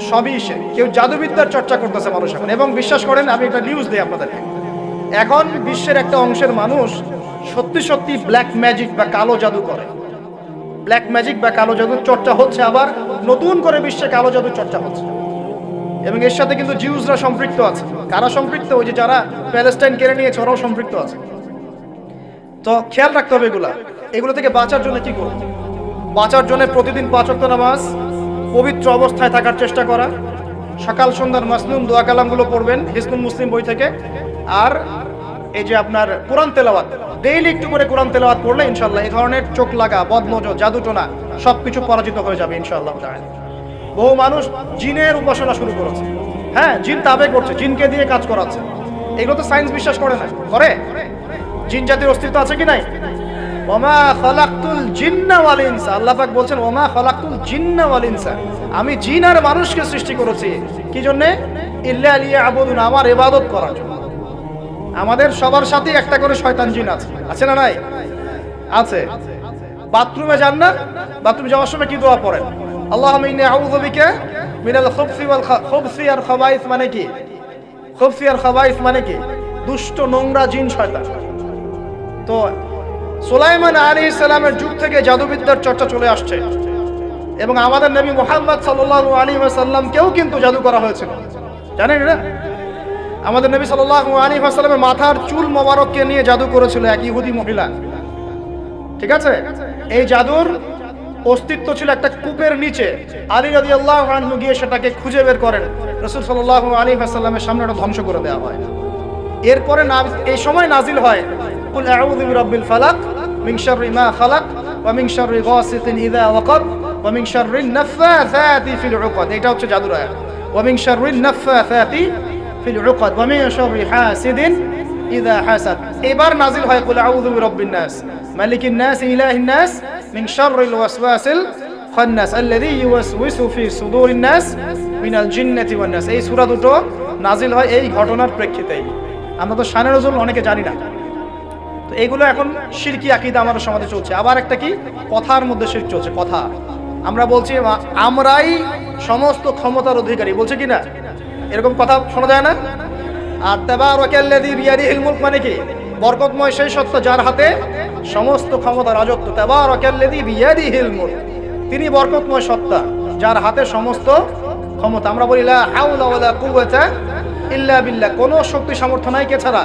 সবই সে। কেউ জাদুবিদ্যার চর্চা করতেছে মানুষ এখন। এবং বিশ্বাস করেন, আমি একটা নিউজ দিই আপনাদেরকে। এখন বিশ্বের একটা অংশের মানুষ সত্যি সত্যি ব্ল্যাক ম্যাজিক বা কালো জাদু করে। ব্ল্যাক ম্যাজিক বা কালো জাদুর চর্চা হচ্ছে আবার নতুন করে বিশ্বে কালো জাদুর চর্চা হচ্ছে। এবং এর সাথে কিন্তু জিউসরা সম্পৃক্ত আছে। কারা সম্পৃক্ত? ওই যে যারা প্যালেস্টাইন কেড়ে নিয়েছে, ওরাও সম্পৃক্ত আছে। তো খেয়াল রাখতে হবে এগুলা। এগুলো থেকে বাঁচার জন্য কি করব? বাঁচার জন্য প্রতিদিন পাঁচ নামাজ পবিত্র অবস্থায় থাকার চেষ্টা করা। সকাল সন্ধ্যার মাসনুম দোয়া কালামগুলো পড়বেন হিসনুল মুসলিম বই থেকে। আর এই যে আপনার কোরআন তেলাওয়াত, ডেইলি একটু করে কোরআন তেলাওয়াত পড়লে ইনশাল্লাহ এই ধরনের চোখ লাগা, বদনজর জাদুটোনা সব কিছু পরাজিত হয়ে যাবে ইনশাল্লাহ বহু মানুষ জিনের উপাসনা শুরু করেছে। হ্যাঁ জিন তাবে করছে, জিনকে দিয়ে কাজ করাচ্ছে। এগুলো তো সায়েন্স বিশ্বাস করে না। করে? জিন জাতির অস্তিত্ব আছে কি নাই? ওমা খালাকতুল জিন্না ওয়াল ইনসা। আল্লাহ পাক বলছেন, ওমা খালাকতুল জিন্না ওয়াল ইনসা। আমি জিন আর মানুষকে সৃষ্টি করেছি। কি জন্য? ইল্লা লিয়া আবুদুন আমার ইবাদত করার জন্য। আমাদের সবার সাথে একটা করে শয়তান জিন আছে। আছে না নাই? আছে। বাথরুমে যান না? বাথরুমে যাওয়ার সময় কি দোয়া পড়েন? আল্লাহুম্মা ইন্নী আউযু বিকা মিনাল খুবসি ওয়াল খুবসি আর খাবাইস মানে কি? খুবসি আর খাবাইস মানে কি? দুষ্ট নোংরা জিন শয়তান। তো সুলাইমান আলী ইসলামের যুগ থেকে জাদুবিদ্যার চর্চা চলে আসছে। এবং আমাদের নবী মোহাম্মদ সাল্লাল্লাহু আলাইহি ওয়াসাল্লামকেও কিন্তু জাদু করা হয়েছিল। জানেন এটা? আমাদের নবী সাল্লাল্লাহু আলাইহি ওয়াসাল্লামের মাথার চুল মোবারককে নিয়ে জাদু করেছিল এক ইহুদি মহিলা। ঠিক আছে? এই জাদুর অস্তিত্ব ছিল একটা কূপের নিচে। আলী রাদি আল্লাহ গিয়ে সেটাকে খুঁজে বের করেন। রসুল সাল্লাহ আলী আসাল্লামের সামনে ওটা ধ্বংস করে দেওয়া হয়। এরপরে এই সময় নাজিল হয়। ফালাক মিন শাররি মা খালাক ওয়া মিন শাররি গাসিকিন ইযা ওয়াকাব ওয়া মিন শাররি নাফাসাতি ফিল উকাদ এটা হচ্ছে জাদুর আয়াত ওয়া মিন শাররি নাফাসাতি ফিল উকাদ ওয়া মিন শাররি হাসিদিন ইযা হাসাদ এবার নাজিল হয় কুল আউযু বিরাব্বিন নাস মালিকিন নাস ইলাহিন নাস মিন শাররিল ওয়াসওয়াসিল খান্নাস আল্লাযী ইউওয়াসউইসু ফি সুদুরিন নাস মিনাল জিন্নাতি ওয়ান নাস এই সূরা দুটো নাজিল হয় এই ঘটনার প্রেক্ষিতেই। আমরা তো শানের নজরুল অনেকে জানি না। তো এইগুলো এখন শিরকি আকিদা আমাদের সমাজে চলছে। আবার একটা কি? কথার মধ্যে শির চলছে, কথা। আমরা বলছি আমরাই সমস্ত ক্ষমতার অধিকারী। বলছে কি না? এরকম কথা শোনা যায় না? আর মানে কি? সেই যার হাতে সমস্ত ক্ষমতা, রাজত্ব তিনি বরকতময় যার হাতে সমস্ত ক্ষমতা। আমরা বলি ইল্লা কোনো শক্তি সামর্থ্য নাই কে ছাড়া।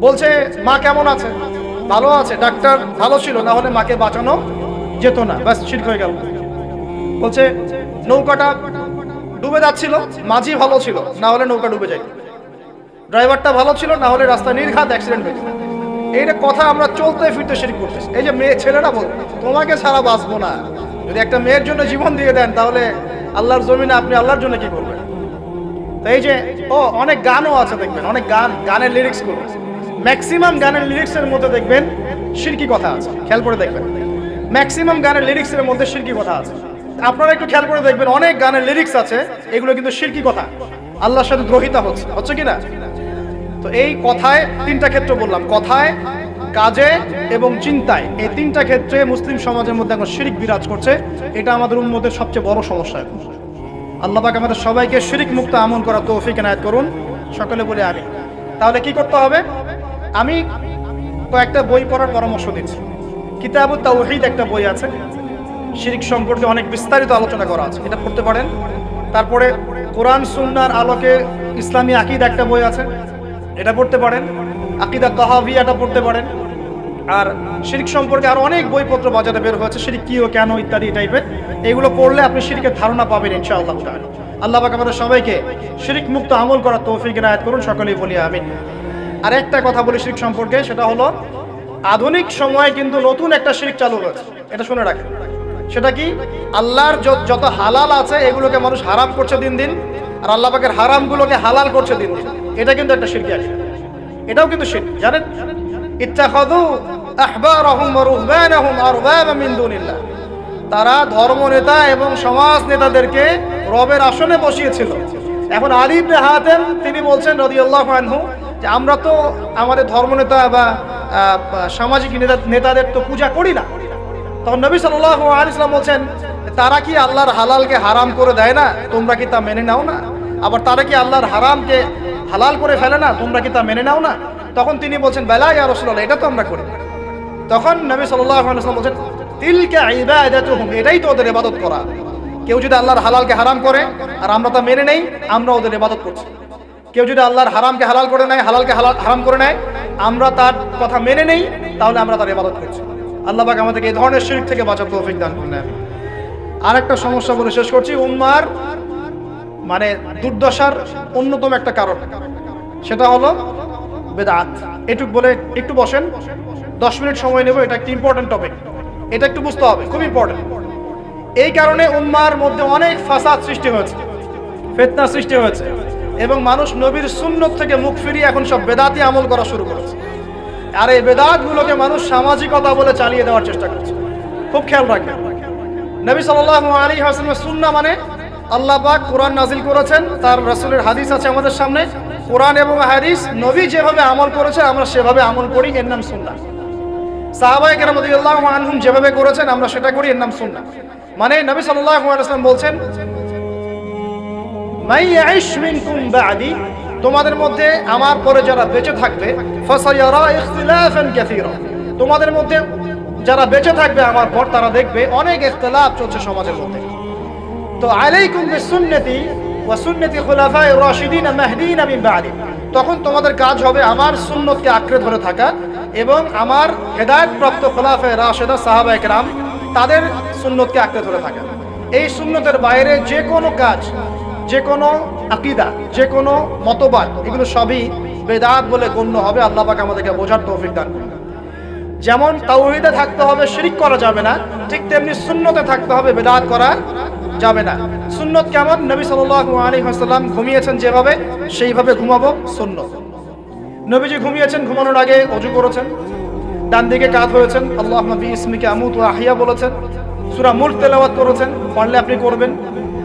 বলছে, মা কেমন আছে? ভালো আছে, ডাক্তার ভালো ছিল, না হলে মাকে বাঁচানো যেত না। ব্যাস ঠিক হয়ে গেল। বলছে, নৌকাটা ডুবে যাচ্ছিল, মাঝি ভালো ছিল, না হলে নৌকা ডুবে যায়। ড্রাইভারটা ভালো ছিল, না হলে রাস্তা নির্ঘাত অ্যাক্সিডেন্ট হয়েছে এইটা কথা আমরা চলতে ফিরতে শিরিক করতেছি। এই যে মেয়ে ছেলেরা বল, তোমাকে ছাড়া বাঁচবো না। যদি একটা মেয়ের জন্য জীবন দিয়ে দেন, তাহলে আল্লাহর জমিনে আপনি আল্লাহর জন্য কি করবেন? তো এই যে, ও, অনেক গানও আছে দেখবেন, অনেক গান, গানের লিরিক্স করবে। ম্যাক্সিমাম গানের লিরিক্সের মধ্যে দেখবেন শিরকি কথা আছে, খেয়াল করে দেখবেন। ম্যাক্সিমাম গানের লিরিক্সের মধ্যে শিরকি কথা আছে। আপনারা একটু খেয়াল করে দেখবেন, অনেক গানের লিরিক্স আছে, এগুলো কিন্তু শিরকি কথা। আল্লাহর সাথে দ্রোহিতা হচ্ছে হচ্ছে কি না? তো এই কথায় তিনটা ক্ষেত্র বললাম, কথায়, কাজে এবং চিন্তায়। এই তিনটা ক্ষেত্রে মুসলিম সমাজের মধ্যে এখন শিরিক বিরাজ করছে, এটা আমাদের উন্মতের সবচেয়ে বড় সমস্যা এখন। আল্লাহ পাক আমাদের সবাইকে শিরিক মুক্ত আমল করা তৌফিক এনায়েত করুন, সকলে বলে আমি তাহলে কি করতে হবে? আমি কয়েকটা বই পড়ার পরামর্শ দিচ্ছি। কিতাবু তাওহীদ একটা বই আছে। শিরিক সম্পর্কে অনেক বিস্তারিত আলোচনা করা আছে। এটা পড়তে পারেন। তারপরে কোরআন সুন্নার আলোকে ইসলামী আকিদ একটা বই আছে। এটা পড়তে পারেন। আকিদা তাহাবিয়াটা পড়তে পারেন। আর শিরিক সম্পর্কে আরও অনেক বইপত্র বাজারে বের হয়েছে। শিরিক কি ও কেন ইত্যাদি টাইপের এগুলো পড়লে আপনি শিরিকের ধারণা পাবেন ইনশাআল্লাহ আল্লাহ পাক আমাদের সবাইকে শিরিক মুক্ত আমল করার তৌফিক এনায়েত করুন। সকলেই বলি আমিন। আর একটা কথা বলি শিরিক সম্পর্কে, সেটা হলো আধুনিক সময়ে কিন্তু নতুন একটা শিরিক চালু হয়েছে। এটা শুনে রাখেন। সেটা কি? আল্লাহর যত হালাল আছে, এগুলোকে মানুষ হারাম করছে দিন দিন, আর আল্লাহ পাকের হারামগুলোকে হালাল করছে দিন দিন। এটা কিন্তু একটা শিরকি আছে। এটাও কিন্তু শিরক, জানেন? তারা ধর্ম নেতা এবং সমাজ নেতাদেরকে রবের আসনে বসিয়েছিল। এখন আলী ইবনে তিনি বলছেন রাদিয়াল্লাহু আনহু যে আমরা তো আমাদের ধর্মনেতা বা সামাজিক নেতা, নেতাদের তো পূজা করি না। তখন নবী সাল্লাল্লাহু আলাইহি সাল্লাম বলছেন, তারা কি আল্লাহর হালালকে হারাম করে দেয় না? তোমরা কি তা মেনে নাও না? আবার, তারা কি আল্লাহর হারামকে হালাল করে ফেলে না? তোমরা কি তা মেনে নাও না? তখন তিনি বলছেন, বেলা ইয়া রাসূলুল্লাহ, এটা তো আমরা করি তখন নবী সাল্লাম বলছেন, তিলকা এটাই তো ওদের ইবাদত করা। কেউ যদি আল্লাহর হালালকে হারাম করে, আর আমরা তা মেনে নেই আমরা ওদের ইবাদত করছি। কেউ যদি আল্লাহর হারামকে হালাল করে নেয়, হালালকে হালাল হারাম করে নেয়, আমরা তার কথা মেনে নেই, তাহলে আমরা তার ইবাদত করছি। আল্লাহ পাক আমাদেরকে এই ধরনের শিরক থেকে বাঁচার তৌফিক দান করুন, আমিন। আরেকটা সমস্যা বলে শেষ করছি, উম্মার মানে দুর্দশার অন্যতম একটা কারণ। সেটা হলো বেদাত। এটুক বলে একটু বসেন, দশ মিনিট সময় নেব, এটা একটা ইম্পর্টেন্ট টপিক এটা একটু বুঝতে হবে, খুব ইম্পর্টেন্ট এই কারণে উম্মার মধ্যে অনেক ফাসাদ সৃষ্টি হয়েছে, ফেতনা সৃষ্টি হয়েছে। এবং মানুষ নবীর সুন্নত থেকে মুখ ফিরিয়ে এখন সব বেদাতি আমল করা শুরু করেছে। আর এই বেদাতগুলোকে মানুষ সামাজিকতা বলে চালিয়ে দেওয়ার চেষ্টা করছে। খুব খেয়াল রাখবেন নবী সাল্লাল্লাহু আলাইহি ওয়াসাল্লামের সুন্নাহ মানে আল্লাহ পাক কোরআন নাজিল করেছেন, তার রাসূলের হাদিস আছে আমাদের সামনে। কোরআন এবং হাদিস নবী যেভাবে আমল করেছে আমরা সেভাবে আমল করি, এর নাম রাদিয়াল্লাহু আনহুম যেভাবে করেছেন, আমরা সেটা করি, এর নাম সুন্নাহ। মানে নবী সাল্লাহ বলছেন তোমাদের মধ্যে আমার পরে যারা বেঁচে থাকবে তোমাদের মধ্যে যারা বেঁচে থাকবে আমার পর তারা দেখবে অনেক ইখতিলাফ চলছে সমাজের মধ্যে। তো আলাইকুম বিসুন্নতি ওয়া সুন্নতি খুলাফায়ে রাশিদিন মাহদিন মিন বাদি, তখন তোমাদের কাজ হবে আমার সুন্নতকে আঁকড়ে ধরে থাকা এবং আমার হেদায়েত প্রাপ্ত খোলাফায়ে রাশিদা সাহাবায়ে কেরাম তাদের সুন্নতকে আঁকড়ে ধরে থাকা। এই সুন্নতের বাইরে যে কোনো কাজ যে কোনো আকিদা যে কোনো মতবাদ, এগুলো সবই বেদাত বলে গণ্য হবে। আল্লাহ পাক আমাদেরকে বোঝার তৌফিক দান। যেমন তাওহীদে থাকতে হবে, শিরিক করা যাবে না, ঠিক তেমনি সুন্নতে থাকতে হবে, বেদাত করা যাবে না। সুন্নত কেমন? নবী সাল্লাল্লাহু আলাইহি ওয়াসাল্লাম ঘুমিয়েছেন যেভাবে, সেইভাবে ঘুমাবো সুন্নত। নবীজি ঘুমিয়েছেন, ঘুমানোর আগে অজু করেছেন ডান দিকে কাত হয়েছেন আল্লাহ নবী ইসমিকে আমুত আহিয়া বলেছেন, সুরা মুল্ক তেলাওয়াত করেছেন, পারলে আপনি করবেন।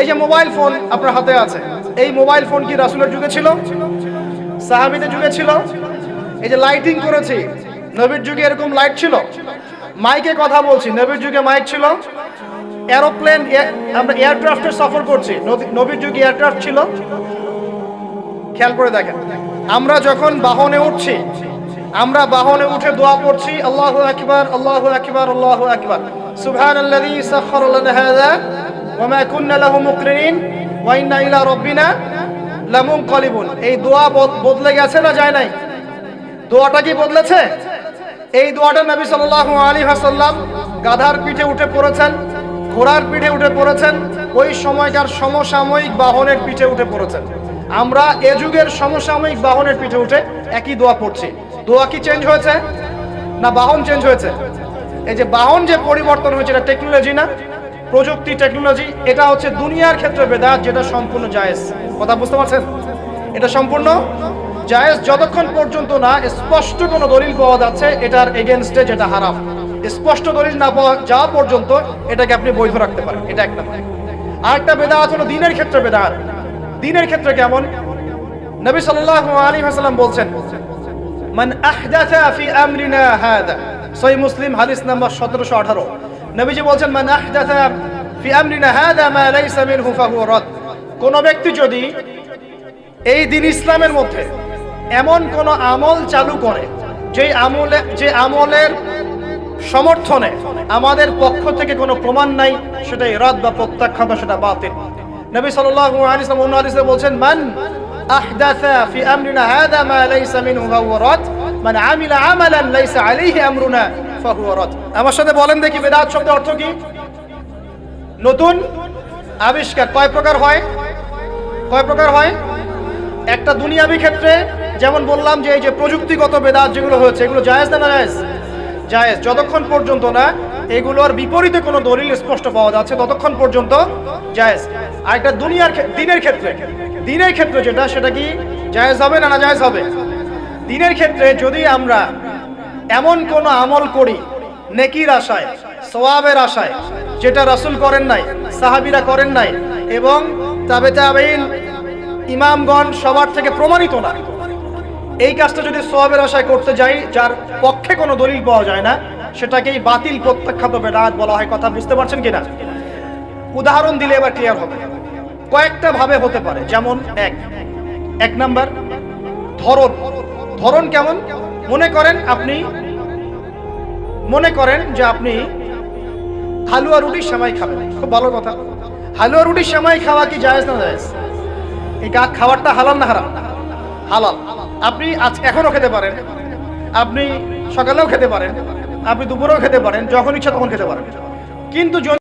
এই যে মোবাইল ফোন আপনার হাতে আছে, এই মোবাইল ফোন কি রাসূলের যুগে ছিল? সাহাবীদের যুগে ছিল? এই যে লাইটিং করেছি, নবীর যুগে এরকম লাইট ছিল? মাইকে কথা বলছি, নবীর যুগে মাইক ছিল? এরোপ্লেন আমরা এয়ারক্রাফটের সফর করছি নবীর যুগে এয়ারক্রাফট ছিল? খেয়াল করে দেখেন, আমরা যখন বাহনে উঠছি, আমরা বাহনে উঠে দোয়া পড়ছি আল্লাহু আকবার আল্লাহু আকবার আল্লাহু আকবার। সুবহানাল্লাযী সাখখারা লানা হাযা ওয়া মা কুন্না লাহু মুকরিনিন ওয়া ইন্না ইলা রাব্বিনা এই দোয়া বদলে গেছে না যায় নাই? দোয়াটা কি বদলেছে? এই দোয়াটা নবী সাল্লাল্লাহু আলাইহি ওয়াসাল্লাম গাধার পিঠে উঠে পড়েছেন, ঘোড়ার পিঠে উঠে পড়েছেন, ওই সময়কার সমসাময়িক বাহনের পিঠে উঠে পড়েছেন। আমরা এ যুগের সমসাময়িক বাহনের পিঠে উঠে একই দোয়া পড়ছি। দোয়া কি চেঞ্জ হয়েছে? না, বাহন চেঞ্জ হয়েছে? এই যে বাহন যে পরিবর্তন হয়েছে, এটা টেকনোলজি না? প্রযুক্তি টেকনোলজি এটা হচ্ছে দুনিয়ার ক্ষেত্রে বেদাত, যেটা সম্পূর্ণ জায়েজ। কথা বুঝতে পারছেন? এটা সম্পূর্ণ জায়েজ যতক্ষণ পর্যন্ত না স্পষ্ট কোনো দলিল পাওয়া যাচ্ছে, এটার এগেনস্টে যেটা হারাম। স্পষ্ট দলিল না পাওয়া যাওয়া পর্যন্ত এটাকে আপনি বৈধ রাখতে পারেন। এটা একটা। আরেকটা বেদাত হলো দিনের ক্ষেত্রে বেদাত। দিনের ক্ষেত্রে কেমন? নবী সাল্লাল্লাহু আলাইহি ওয়াসাল্লাম বলছেন, মান আহদাথা ফি আমরিনা হাদা। সহিহ মুসলিম হাদিস নাম্বার 1718 নবীজি বলছেন, মান আহদাথা ফি আমরিনা হাদা মা লাইসা মিনহু ফাহুয়া রাদ। কোন ব্যক্তি যদি এই দিন ইসলামের মধ্যে এমন কোন আমল চালু করে যে আমলে, যে আমলের সমর্থনে আমাদের পক্ষ থেকে কোনো প্রমাণ নাই, সেটা ইরাদ বা প্রত্যাখ্যাত সেটা বাতিল। নবী সাল্লাল্লাহু আলাইহি ওয়াসাল্লাম অন্য হাদিসে বলছেন, মান আহদাথা ফি আমরিনা হাদা মা লাইসা মিনহু ফাহুয়া রাদ, মান আমিলা আমালান লাইসা আলাইহি আমরুনা আমার সাথে বলেন দেখি বেদাত শব্দের অর্থ কি? নতুন আবিষ্কার। কয় প্রকার হয়? কয় প্রকার হয়? একটা দুনিয়াবি ক্ষেত্রে যেমন বললাম যে এই যে প্রযুক্তিগত বেদাত যেগুলো হয়েছে, এগুলো জায়েজ না জায়েজ জায়েজ। যতক্ষণ পর্যন্ত না, এগুলোর বিপরীতে কোনো দলিল স্পষ্ট পাওয়া যাচ্ছে, ততক্ষণ পর্যন্ত জায়েজ। আর একটা দুনিয়ার দিনের ক্ষেত্রে। দিনের ক্ষেত্রে যেটা, সেটা কি জায়েজ হবে না না জায়েজ হবে? দিনের ক্ষেত্রে যদি আমরা এমন কোনো আমল করি, নেকির আশায় সোয়াবের আশায়, যেটা রাসূল করেন নাই, সাহাবিরা করেন নাই, এবং তাবে তাবেইন ইমামগণ সবার থেকে প্রমাণিত না। এই কাজটা যদি সোয়াবের আশায় করতে যাই, যার পক্ষে কোনো দলিল পাওয়া যায় না, সেটাকেই বাতিল প্রত্যাখ্যাত বেদাত বলা হয়, কথা বুঝতে পারছেন কিনা? উদাহরণ দিলে এবার ক্লিয়ার হবে। কয়েকটা ভাবে হতে পারে, যেমন এক। এক নাম্বার, ধরন। ধরন কেমন? মনে করেন আপনি, মনে করেন যে আপনি হালুয়া রুটির সেমাই খাবেন। খুব ভালো কথা। হালুয়া রুটির সেমাই খাওয়া কি জায়েজ না জায়েজ? এই খাবারটা হালাল না হারাম? হালাল। আপনি আজ এখনও খেতে পারেন। আপনি সকালেও খেতে পারেন। আপনি দুপুরেও খেতে পারেন। যখন ইচ্ছা তখন খেতে পারেন। কিন্তু